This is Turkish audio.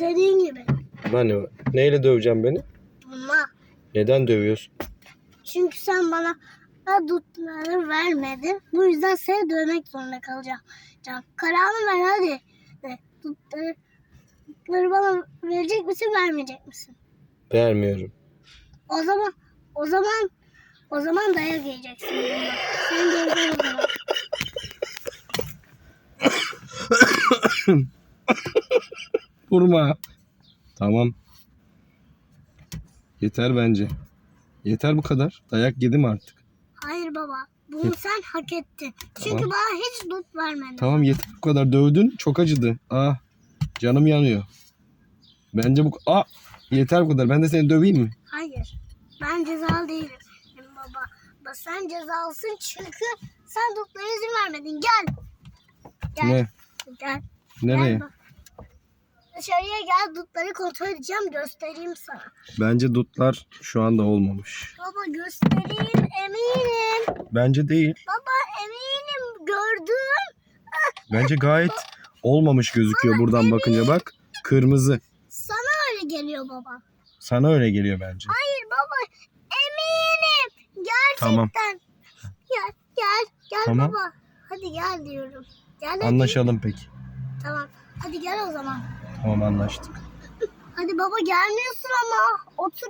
Dediğin gibi. Hani neyle döveceğim beni? Bununla. Neden dövüyorsun? Çünkü sen bana da dutları vermedin. Bu yüzden seni dövmek zorunda kalacağım. Can, Kararını ver hadi. Dutları, dutları bana verecek misin vermeyecek misin? Vermiyorum. O zaman o zaman o zaman dayak yiyeceksin. bununla. Sen döveceğim o zaman. Vurma. Tamam. Yeter bence. Yeter bu kadar. Dayak yedim artık. Hayır baba. Bunu sen hak ettin. Çünkü Tamam. bana hiç dut vermedin. Tamam yeter bu kadar. Dövdün. Çok acıdı. Ah. Canım yanıyor. Bence bu... Ah. Yeter bu kadar. Ben de seni döveyim mi? Hayır. Ben cezalı değilim. Benim baba. Baba sen cezalısın çünkü sen dutlara izin vermedin. Gel. Gel. Ne? Gel. Nereye? Gel bak. Dışarıya gel dutları kontrol edeceğim göstereyim sana. Bence dutlar şu anda olmamış. Baba göstereyim eminim. Bence değil. Baba eminim gördüm. Bence gayet olmamış gözüküyor buradan bakınca bak. Kırmızı. Sana öyle geliyor baba. Sana öyle geliyor bence. Hayır baba eminim. Gerçekten. Tamam. Gel gel gel Tamam. baba. Hadi gel diyorum. Gel hadi. Anlaşalım peki. Tamam. Hadi gel o zaman. Tamam anlaştık. Hadi baba gelmiyorsun ama. Otur